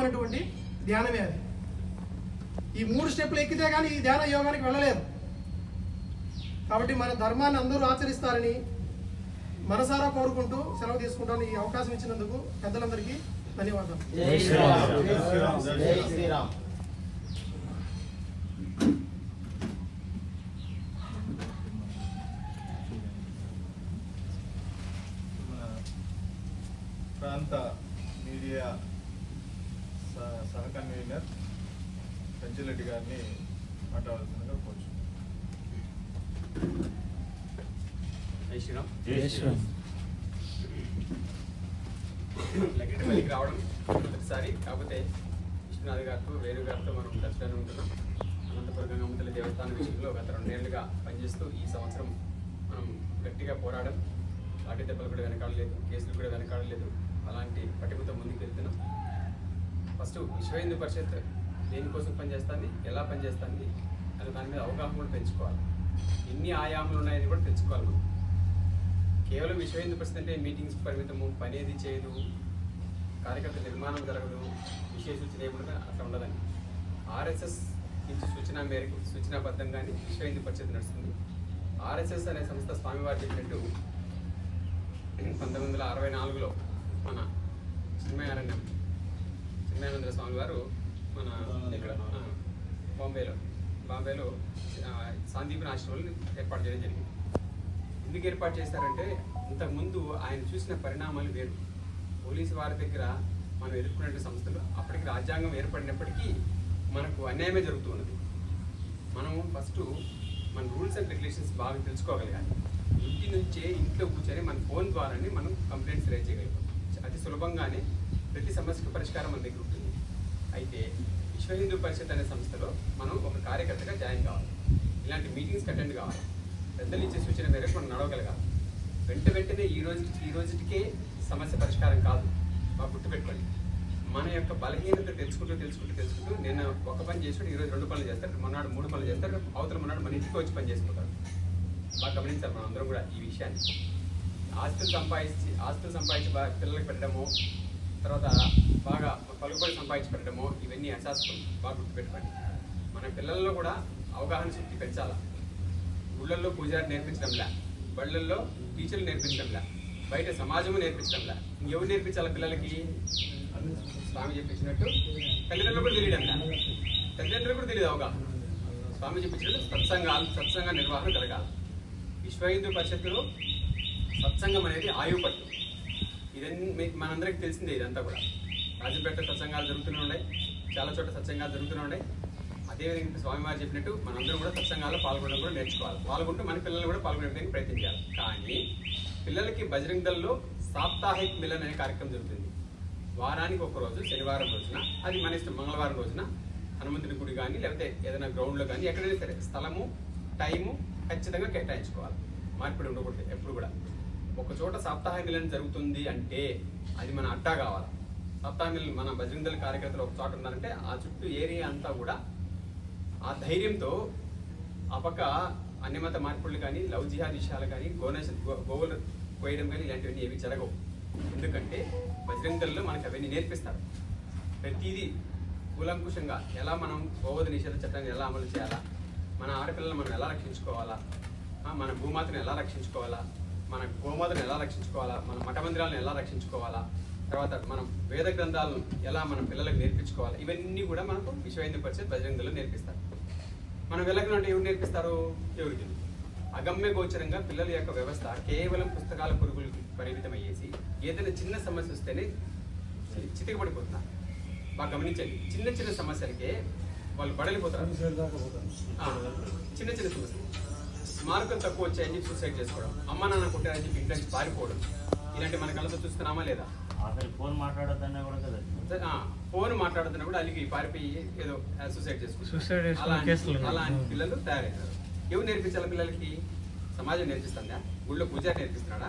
అనేటువంటి ధ్యానమే అది. ఈ మూడు స్టెప్లు ఎక్కితే కానీ ఈ ధ్యాన యోగానికి వెళ్ళలేరు కాబట్టి మన ధర్మాన్ని అందరూ ఆచరిస్తారని మనసారా కోరుకుంటూ సెలవు తీసుకుంటాను ఈ అవకాశం ఇచ్చినందుకు పెద్దలందరికీ ధన్యవాదాలు. జై శ్రీరామ్ జై శ్రీరామ్ జై శ్రీరామ్ మన ప్రాంత మీడియా సహ- కన్వీనర్ పెంచిరెడ్డి గారిని మాట్లాడాల్సిందిగా శ్రీరామ్. లగ్నపల్లికి రావడం మొదటిసారి. కాకపోతే విష్ణునాథ్ గారితో వేణు గారితో మనం టచ్లోనే ఉంటున్నాం. అనంతపురం గంగమ్మతల్లి దేవస్థానం విషయంలో గత రెండేళ్ళుగా పనిచేస్తూ ఈ సంవత్సరం మనం గట్టిగా పోరాడం. లాఠీ దెబ్బలు కూడా వెనకాడలేదు కేసులు కూడా వెనకాడలేదు. అలాంటి పట్టుకుతో ముందుకు వెళ్తున్నాం ఫస్ట్ విశ్వ హిందూ పరిషత్ దేనికోసం పనిచేస్తుంది? ఎలా పనిచేస్తుంది? అది దాని మీద అవగాహన కూడా పెంచుకోవాలి. ఎన్ని ఆయాములు ఉన్నాయని కూడా తెలుసుకోవాలి మనం. కేవలం విశ్వ హిందూ పరిషత్ అంటే మీటింగ్స్ పరిమితము పని ఏది చేయదు కార్యకర్త నిర్మాణం జరగదు విషయ సూచన ఏముండదు అట్లా ఉండదండి. ఆర్ఎస్ఎస్ నుంచి సూచన మేరకు సూచనాబద్ధంగానే విశ్వ హిందూ పరిషత్ నడుస్తుంది. ఆర్ఎస్ఎస్ అనే సంస్థ స్వామివారు చెప్పినట్టు పంతొమ్మిది వందల అరవై నాలుగులో మన చిన్మయారణ్యం చిన్మయానంద స్వామి వారు మన ఇక్కడ బాంబేలో. బాంబేలో ఆ, సాందీపని ఆశ్రమాలను ఏర్పాటు చేయడం జరిగింది. ఎందుకు ఏర్పాటు చేశారంటే ఇంతకుముందు ఆయన చూసిన పరిణామాలు వేరు. పోలీసు వారి దగ్గర మనం ఎదుర్కొనే సంస్థలు అప్పటికి రాజ్యాంగం ఏర్పడినప్పటికీ మనకు అన్యాయమే జరుగుతూ ఉన్నది. మనం ఫస్ట్ మన రూల్స్ అండ్ రెగ్యులేషన్స్ బాగా తెలుసుకోగలగాలి. ఇంటి నుంచే ఇంట్లో కూర్చొని మన ఫోన్ ద్వారానే మనం కంప్లైంట్స్ రేజ్ చేయగలుగుతాం. అతి సులభంగానే ప్రతి సమస్యకు పరిష్కారం మన దగ్గర ఉంటుంది. అయితే విశ్వ హిందూ పరిషత్ అనే సంస్థలో మనం ఒక కార్యకర్తగా జాయిన్ కావాలి. ఇలాంటి మీటింగ్స్ అటెండ్ కావాలి. పెద్దలు ఇచ్చే సూచన మేరకు మనం నడవగలగాలి. వెంట వెంటనే ఈ రోజు ఈ రోజుటికే సమస్య పరిష్కారం కాదు. బాగా గుర్తుపెట్టుకోండి మన యొక్క బలహీనత తెలుసుకుంటూ తెలుసుకుంటూ తెలుసుకుంటూ నేను ఒక పని చేసుకుంటే ఈరోజు రెండు పనులు చేస్తారు. మొన్నాడు మూడు పనులు చేస్తారు. అవతల మొన్నాడు మన ఇంటికి వచ్చి పని చేసుకుంటారు బాగా గమనించాలి మనం అందరం కూడా ఈ విషయాన్ని. ఆస్తులు సంపాదించి ఆస్తులు సంపాదించి బాగా పెట్టడము తర్వాత బాగా పలుకుబడి సంపాదించి పెట్టడము ఇవన్నీ అశాస్త్రం బాగా గుర్తుపెట్టుకోండి. మన పిల్లల్లో కూడా అవగాహన శక్తి పెంచాలా? ఊళ్ళల్లో పూజారి నేర్పించడంలా? బళ్ళల్లో టీచర్లు నేర్పించడంలా? బయట సమాజము నేర్పించడంలా? ఎవరు నేర్పించాలి పిల్లలకి? స్వామి చెప్పించినట్టు తల్లిదండ్రులు కూడా తెలియడంలా? తల్లిదండ్రులు కూడా తెలియదు అవగాహన. స్వామి చెప్పించినట్టు సత్సంగాలు సత్సంగ నిర్వహణ జరగాలి. విశ్వ హిందూ పరిషత్తులో సత్సంగం అనేది ఆయువు పట్టు. ఇదన్నీ మీ- మనందరికీ తెలిసిందే ఇదంతా కూడా. రాజంపేట సత్సంగాలు జరుగుతూనే ఉన్నాయి చాలా చోట్ల సత్సంగాలు జరుగుతూనే ఉన్నాయి. అదేవిధంగా ఇప్పుడు స్వామివారు చెప్పినట్టు మనందరం కూడా సత్సంగాల్లో పాల్గొనడం కూడా నేర్చుకోవాలి. పాల్గొంటూ మన పిల్లలు కూడా పాల్గొనడానికి ప్రయత్నం చేయాలి కానీ పిల్లలకి బజరంగ్ దళ్ళో సాప్తాహిక్ మిలన్ అనే కార్యక్రమం జరుగుతుంది. వారానికి ఒక రోజు శనివారం రోజున అది మన ఇష్టం మంగళవారం రోజున హనుమంతుడి గుడి కానీ లేకపోతే ఏదైనా గ్రౌండ్లో కానీ ఎక్కడైనా సరే స్థలము టైము ఖచ్చితంగా కేటాయించుకోవాలి. మార్పిడి ఉండకూడదు ఎప్పుడు కూడా. ఒక చోట సప్తాహ మిలన్ జరుగుతుంది అంటే అది మన అడ్డా కావాలి? సాప్తాహిక మిలన్ మన బజరంగల కార్యకర్తలు ఒక చోట ఉన్నారంటే ఆ చుట్టూ ఏరియా అంతా కూడా ఆ ధైర్యంతో ఆ పక్క అన్యమత మార్పులు కానీ లవ్ జిహాద్ విషయాలు కానీ గోనేశ గో- గోవులు కోయడం కానీ ఇలాంటివన్నీ ఏవి జరగవు. ఎందుకంటే బజరంగల్లో మనకు మనకి అవన్నీ నేర్పిస్తారు. ప్రతిదీ కూలంకుషంగా ఎలా మనం గోవధ నిషేధ చట్టాన్ని ఎలా అమలు చేయాలా? మన ఆడపిల్లలను మనం ఎలా రక్షించుకోవాలా? మన భూమాతను ఎలా రక్షించుకోవాలా? మన గోమాతను ఎలా రక్షించుకోవాలా? మన మఠ మందిరాలను ఎలా రక్షించుకోవాలా? తర్వాత మనం వేద గ్రంథాలను ఎలా మన పిల్లలకు నేర్పించుకోవాలా? ఇవన్నీ కూడా మనకు విశ్వ హిందూ పరిషత్ బజరంగ్ దళలో నేర్పిస్తారు. మనం అంటే ఎవరు నేర్పిస్తారు? ఎవరికి. అగమ్య గోచరంగా పిల్లల యొక్క వ్యవస్థ కేవలం పుస్తకాల పురుగులకు పరిమితమయ్యేసి ఏదైనా చిన్న సమస్య వస్తేనే చితికపడిపోతున్నారు. బాగా గమనించండి. చిన్న చిన్న సమస్యలకే వాళ్ళు బడలిపోతారు ఆ, చిన్న చిన్న సమస్యలు. మార్కులు తక్కువ వచ్చాయని చెప్పి సూసైడ్ చేసుకోవడం. అమ్మ నాన్న కొట్టారని చెప్పి ఇంట్లో నుంచి పారిపోవడం. ఇలాంటి మన కళ్ళతో చూస్తున్నామా లేదా? అసలు ఫోన్ మాట్లాడొద్దన్నా కూడా కదా. ఆ, ఫోన్ మాట్లాడుతున్నా కూడా అలిగి పారిపోయి ఏదో సూసైడ్ చేసుకుంటారు. అలాంటి కేసులు ఉన్నాయి. అలాంటి పిల్లలు తయారవుతారు ఎవరు నేర్పించాలి పిల్లలకి? సమాజం నేర్పిస్తుందా? గుళ్ళో పూజారి నేర్పిస్తున్నాడా?